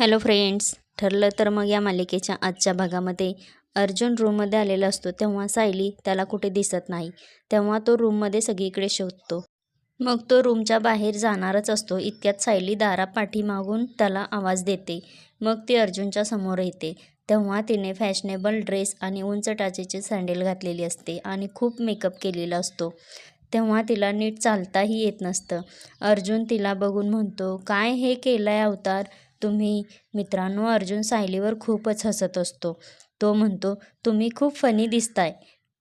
Hello friends ठरलं तर मग या मालिकेच्या आजच्या भागामध्ये. अर्जुन रूममध्ये आलेला असतो तेव्हा सायली त्याला कुठे दिसत नाही. तेव्हा तो रूममध्ये सगळीकडे शोधतो. मग तो रूमच्या बाहेर जाणारच असतो इतक्यात सायली दारा पाठीमागून त्याला आवाज देते. मग ती अर्जुनच्या समोर येते. तेव्हा तिने फॅशनेबल ड्रेस आणि उंच टाचेचे सँडेल घातलेली असते आणि खूप मेकअप केलेला असतो. तेव्हा तिला नीट चालताही येत नसतं. अर्जुन तिला बघून म्हणतो काय हे केलं आहे अवतार? तुम्ही मित्रांनो अर्जुन सायलीवर खूपच हसत असतो. तो म्हणतो तुम्ही खूप फनी दिसताय.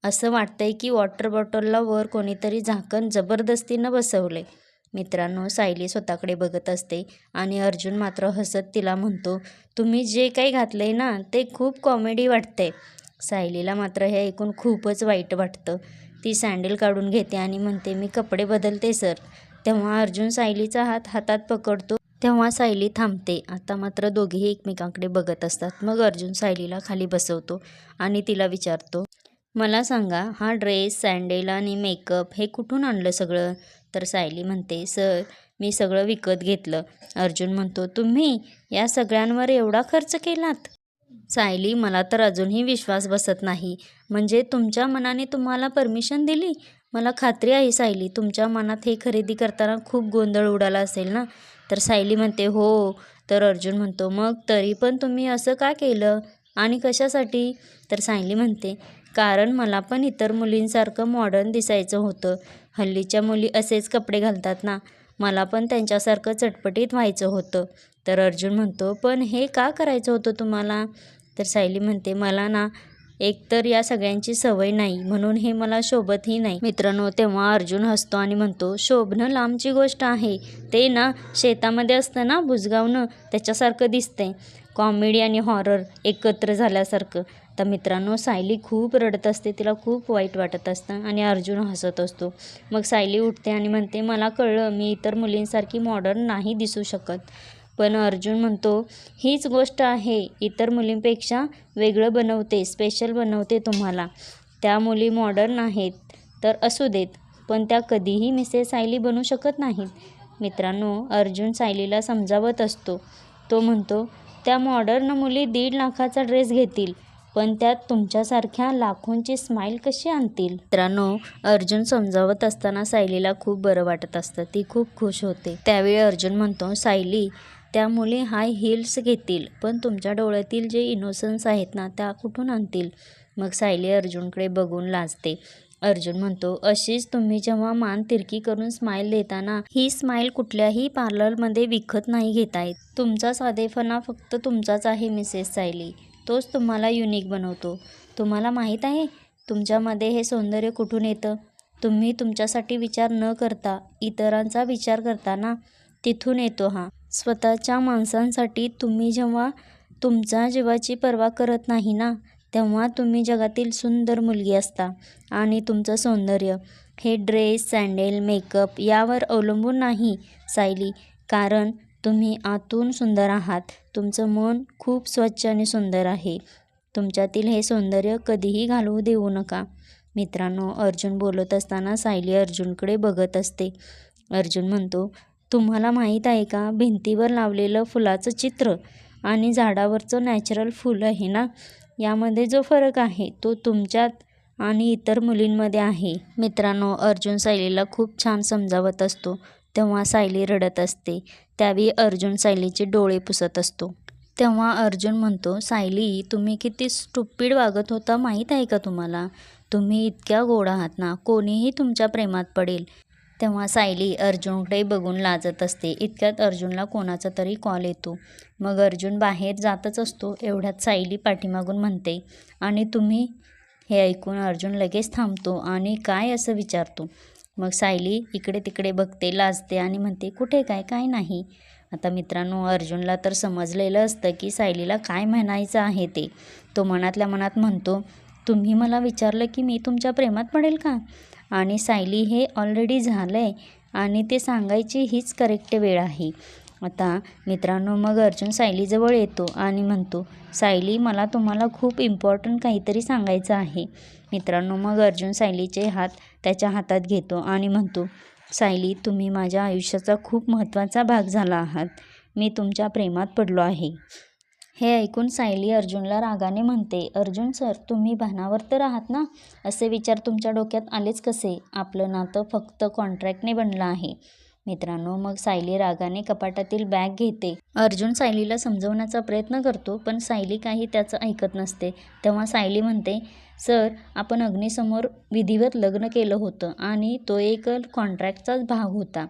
असं वाटतंय की वॉटर बॉटलला वर कोणीतरी झाकण जबरदस्तीनं बसवले मित्रांनो सायली स्वतःकडे बघत असते आणि अर्जुन मात्र हसत तिला म्हणतो तुम्ही जे काही घातलंय ना ते खूप कॉमेडी वाटते सायलीला मात्र हे ऐकून खूपच वाईट वाटतं. ती सँडल काढून घेते आणि म्हणते मी कपडे बदलते सर तेव्हा अर्जुन सायलीचा हात हातात पकडतो तेव्हा सायली थांबते. आता मात्र दोघेही एकमेकांकडे बघत असतात. मग अर्जुन सायलीला खाली बसवतो आणि तिला विचारतो मला सांगा हा ड्रेस सँडेल आणि मेकअप हे कुठून आणलं सगळं? तर सायली म्हणते सर मी सगळं विकत घेतलं. अर्जुन म्हणतो तुम्ही या सगळ्यांवर एवढा खर्च केलात? सायली मला तर अजूनही विश्वास बसत नाही. म्हणजे तुमच्या मनाने तुम्हाला परमिशन दिली? मला खात्री आहे सायली तुमच्या मनात हे खरेदी करताना खूप गोंधळ उडाला असेल ना? तर सायली म्हणते हो. तर अर्जुन म्हणतो मग तरी पण तुम्ही असं का केलं? आणि कशासाठी? तर सायली म्हणते कारण मला पण इतर मुलींसारखं मॉडर्न दिसायचं होतं. हल्लीच्या मुली असेच कपडे घालतात ना? मला पण त्यांच्यासारखं चटपटीत व्हायचं होतं. तर अर्जुन म्हणतो पण हे का करायचं होतं तुम्हाला? तर सायली म्हणते मला ना एकतर या सगळ्यांची सवय नाही म्हणून हे मला शोभतही नाही. मित्रांनो तेव्हा अर्जुन हसतो आणि म्हणतो शोभणं लांबची गोष्ट आहे. ते ना शेतामध्ये असतं ना बुजगावणं त्याच्यासारखं दिसतंय. कॉमेडी आणि हॉरर एकत्र झाल्यासारखं. तर मित्रांनो सायली खूप रडत असते तिला खूप वाईट वाटत असतं आणि अर्जुन हसत असतो. मग सायली उठते आणि म्हणते मला कळलं मी इतर मुलींसारखी मॉडर्न नाही दिसू शकत. पण अर्जुन म्हणतो हीच गोष्ट आहे. इतर मुलींपेक्षा वेगळं बनवते स्पेशल बनवते तुम्हाला. त्या मुली मॉडर्न आहेत तर असू देत पण त्या कधीही मिसेस सायली बनू शकत नाहीत. मित्रांनो अर्जुन सायलीला समजावत असतो. तो म्हणतो त्या मॉडर्न मुली दीड लाखाचा ड्रेस घेतील पण त्यात तुमच्यासारख्या लाखोंची स्माईल कशी आणतील? मित्रांनो अर्जुन समजावत असताना सायलीला खूप बरं वाटत असतं. ती खूप खुश होते. त्यावेळी अर्जुन म्हणतो सायली त्या मुली हाय हिल्स घेतील पण तुमच्या डोळ्यातील जे इनोसन्स आहेत ना त्या कुठून आणतील? मग सायली अर्जुनकडे बघून लाजते. अर्जुन म्हणतो अशीच तुम्ही जेव्हा मान तिरकी करून स्माईल देताना ही स्माईल कुठल्याही पार्लरमध्ये विकत नाही घेता येत तुमचा साधेपणा फक्त तुमचाच आहे मिसेस सायली. तोच तुम्हाला युनिक बनवतो. तुम्हाला माहीत आहे? तुमच्यामध्ये हे सौंदर्य कुठून येतं? तुम्ही तुमच्यासाठी विचार न करता इतरांचा विचार करताना तिथून येतो हा. स्वतःच्या माणसांसाठी तुम्ही जेव्हा तुमच्या जीवाची पर्वा करत नाही ना तेव्हा तुम्ही जगातील सुंदर मुलगी असता आणि तुमचं सौंदर्य हे ड्रेस सँडेल मेकअप यावर अवलंबून नाही सायली. कारण तुम्ही आतून सुंदर आहात. तुमचं मन खूप स्वच्छ आणि सुंदर आहे. तुमच्यातील हे सौंदर्य कधीही घालवू देऊ नका. मित्रांनो अर्जुन बोलत असताना सायली अर्जुनकडे बघत असते. अर्जुन म्हणतो तुम्हाला माहीत आहे का? भिंतीवर लावलेलं फुलाचं चित्र आणि झाडावरचं नॅचरल फुल आहे ना? यामध्ये जो फरक आहे तो तुमच्यात आणि इतर मुलींमध्ये आहे. मित्रांनो अर्जुन सायलीला खूप छान समजावत असतो. तेव्हा सायली रडत असते. त्यावेळी अर्जुन सायलीचे डोळे पुसत असतो. तेव्हा अर्जुन म्हणतो सायली तुम्ही किती स्टुपिड वागत होता माहीत आहे का तुम्हाला? तुम्ही इतक्या गोड आहात ना? कोणीही तुमच्या प्रेमात पडेल. तेव्हा सायली अर्जुनकडे बघून लाजत असते. इतक्यात अर्जुनला कोणाचा तरी कॉल येतो. मग अर्जुन बाहेर जातच असतो. एवढ्यात सायली पाठीमागून म्हणते आणि तुम्ही? हे ऐकून अर्जुन लगेच थांबतो आणि काय असं विचारतो. मग सायली इकडे तिकडे बघते लाजते आणि म्हणते कुठे काय? काय नाही. आता मित्रांनो अर्जुनला तर समजलेलं असतं की सायलीला काय म्हणायचं आहे ते. तो मनातल्या मनात म्हणतो तुम्ही मला विचारलं की मी तुमच्या प्रेमात पडेल का? आणि सायली हे ऑलरेडी झालं आहे आणि ते सांगायची हीच करेक्ट वेळ आहे. आता मित्रांनो मग अर्जुन सायलीजवळ येतो आणि म्हणतो सायली मला तुम्हाला खूप इम्पॉर्टंट काहीतरी सांगायचं आहे. मित्रांनो मग अर्जुन सायलीचे हात त्याच्या हातात घेतो आणि म्हणतो सायली तुम्ही माझ्या आयुष्याचा खूप महत्त्वाचा भाग झाला आहात. मी तुमच्या प्रेमात पडलो आहे. हे ऐकून सायली अर्जुनला रागाने म्हणते अर्जुन सर तुम्ही भानावर तर आहात ना? असे विचार तुमच्या डोक्यात आलेच कसे? आपलं नातं फक्त कॉन्ट्रॅक्टने बनलं आहे. मित्रांनो मग सायली रागाने कपाटातील बॅग घेते. अर्जुन सायलीला समजवण्याचा प्रयत्न करतो पण सायली काही त्याचं ऐकत नसते. तेव्हा सायली म्हणते सर आपण अग्नीसमोर विधिवत लग्न केलं होतं आणि तो एक कॉन्ट्रॅक्टचाच भाग होता.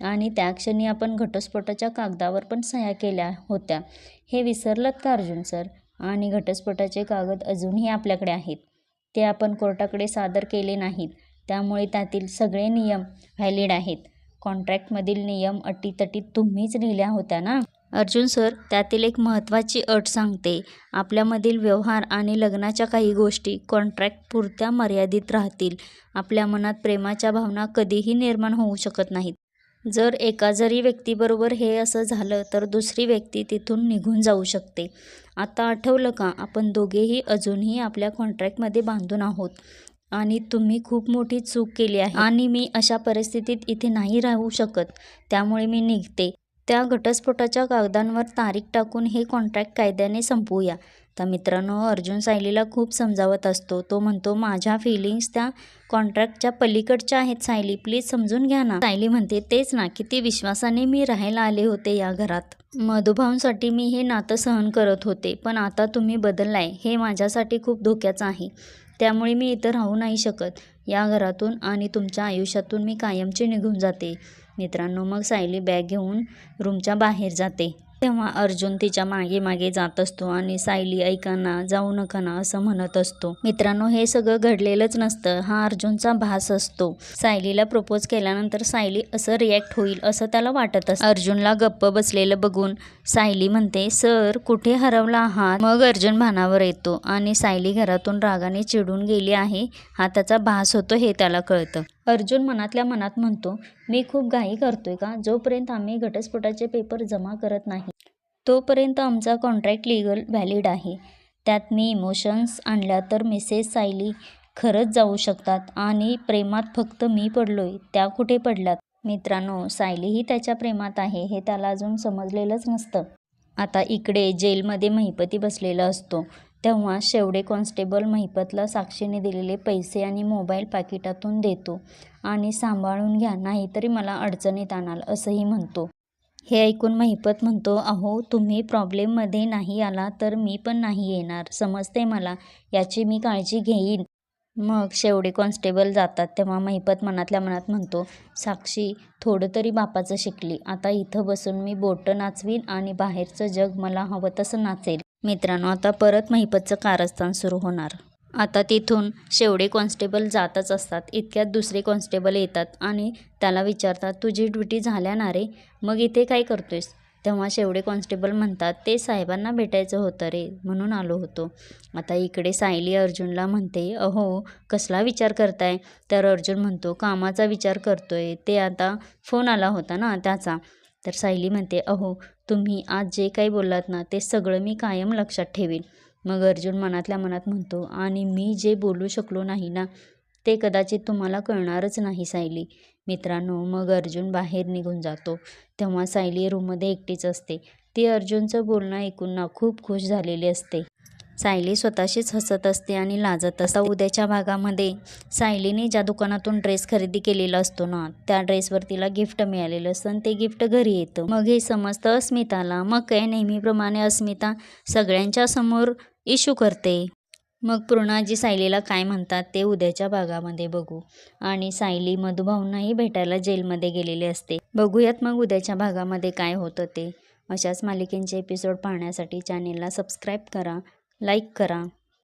आणि त्या क्षणी आपण घटस्फोटाच्या कागदावर पण सह्या केल्या होत्या. हे विसरलत का अर्जुन सर? आणि घटस्फोटाचे कागद अजूनही आपल्याकडे आहेत. ते आपण कोर्टाकडे सादर केले नाहीत. त्यामुळे त्यातील सगळे नियम व्हॅलिड आहेत. कॉन्ट्रॅक्टमधील नियम अटीतटी तुम्हीच लिहिल्या होत्या ना? अर्जुन सर त्यातील एक महत्त्वाची अट सांगते. आपल्यामधील व्यवहार आणि लग्नाच्या काही गोष्टी कॉन्ट्रॅक्ट पुरत्या मर्यादित राहतील. आपल्या मनात प्रेमाच्या भावना कधीही निर्माण होऊ शकत नाहीत. जर एका जरी व्यक्तीबरोबर हे असं झालं तर दुसरी व्यक्ती तिथून निघून जाऊ शकते. आता आठवलं का आपण दोघेही अजूनही आपल्या कॉन्ट्रॅक्टमध्ये बांधून आहोत. आणि तुम्ही खूप मोठी चूक केली आहे. आणि मी अशा परिस्थितीत इथे नाही राहू शकत. त्यामुळे मी निघते. त्या घटस्फोटाच्या कागदांवर तारीख टाकून हे कॉन्ट्रॅक्ट कायद्याने संपवूया. तर मित्रांनो अर्जुन सायलीला खूप समजावत असतो. तो म्हणतो माझ्या फिलिंग्स त्या कॉन्ट्रॅक्टच्या पलीकडच्या आहेत सायली. प्लीज समजून घ्या ना. सायली म्हणते तेच ना किती विश्वासाने मी राहायला आले होते या घरात. मधुभाऊंसाठी मी हे नातं सहन करत होते पण आता तुम्ही बदललाय. हे माझ्यासाठी खूप धोक्याचं आहे. त्यामुळे मी इथं राहू नाही शकत. या घरातून आणि तुमच्या आयुष्यातून मी कायमची निघून जाते. मित्रांनो मग सायली बॅग घेऊन रूमच्या बाहेर जाते. तेव्हा अर्जुन तिच्यामागे मागे जात असतो आणि सायली ऐकाना जाऊ नका ना असं म्हणत असतो. मित्रांनो हे सगळं घडलेलंच नसतं. हा अर्जुनचा भास असतो. सायलीला प्रपोज केल्यानंतर सायली असं रिॲक्ट होईल असं त्याला वाटत असतं. अर्जुनला गप्प बसलेलं बघून सायली म्हणते सर कुठे हरवला आहात? मग अर्जुन भानावर येतो आणि सायली घरातून रागाने चिडून गेली आहे. हा त्याचा भास होतो हे त्याला कळतं. अर्जुन मनातल्या मनात म्हणतो मी खूप घाई करतोय का? जोपर्यंत आम्ही घटस्फोटाचे पेपर जमा करत नाही तोपर्यंत आमचा कॉन्ट्रॅक्ट लिगल व्हॅलिड आहे. त्यात मी इमोशन्स आणल्या तर मिसेस सायली खरंच जाऊ शकतात आणि प्रेमात फक्त मी पडलोय त्या कुठे पडल्यात? मित्रांनो सायलीही त्याच्या प्रेमात आहे हे त्याला अजून समजलेलंच नसतं. आता इकडे जेलमध्ये महिपती बसलेला असतो. तेव्हा शेवडे कॉन्स्टेबल महिपतला साक्षीने दिलेले पैसे आणि मोबाईल पाकिटातून देतो आणि सांभाळून घ्या नाहीतरी मला अडचणीत आणाल असंही म्हणतो. हे ऐकून महिपत म्हणतो अहो तुम्ही प्रॉब्लेममध्ये नाही आला तर मी पण नाही येणार समजते मला याची मी काळजी घेईन. मग शेवडे कॉन्स्टेबल जातात तेव्हा महिपत मनातल्या मनात म्हणतो साक्षी थोडं तरी बापाचं शिकली आता इथं बसून मी बोटं नाचवीन आणि बाहेरचं जग मला हवं तसं नाचेल. मित्रांनो आता परत महिपतचं कारस्थान सुरू होणार. आता तिथून शेवडे कॉन्स्टेबल जातच असतात. इतक्यात दुसरे कॉन्स्टेबल येतात आणि त्याला विचारतात तुझी ड्युटी झाल्या ना रे? मग इथे काय करतोयस? तेव्हा शेवडे कॉन्स्टेबल म्हणतात ते साहेबांना भेटायचं होतं रे म्हणून आलो होतो. आता इकडे सायली अर्जुनला म्हणते अहो कसला विचार करताय? तर अर्जुन म्हणतो कामाचा विचार करतोय. ते आता फोन आला होता ना त्याचा. तर सायली म्हणते अहो तुम्ही आज जे काही बोललात ना ते सगळं मी कायम लक्षात ठेवीन. मग अर्जुन मनातल्या मनात म्हणतो आणि मी जे बोलू शकलो नाही ना ते कदाचित तुम्हाला कळणारच नाही सायली. मित्रांनो मग अर्जुन बाहेर निघून जातो. तेव्हा सायली रूममध्ये एकटीच असते. ती अर्जुनचं बोलणं ऐकून ना खूप खुश झालेली असते. सायली स्वतःशीच हसत असते आणि लाजत असता. उद्याच्या भागामध्ये सायलीने ज्या दुकानातून ड्रेस खरेदी केलेला असतो ना त्या ड्रेसवर तिला गिफ्ट मिळालेलं असतं आणि ते गिफ्ट घरी येतं. मग हे समजतं अस्मिताला. मग काय? नेहमीप्रमाणे अस्मिता सगळ्यांच्या समोर इशू करते. मग पूर्णाजी सायलीला काय म्हणतात ते उद्याच्या भागामध्ये बघू. आणि सायली मधुभाऊंनाही भेटायला जेलमध्ये गेलेले असते. बघूयात मग उद्याच्या भागामध्ये काय होतं ते. अशाच मालिकेंचे एपिसोड पाहण्यासाठी चॅनेलला सबस्क्राईब करा. लाईक करा.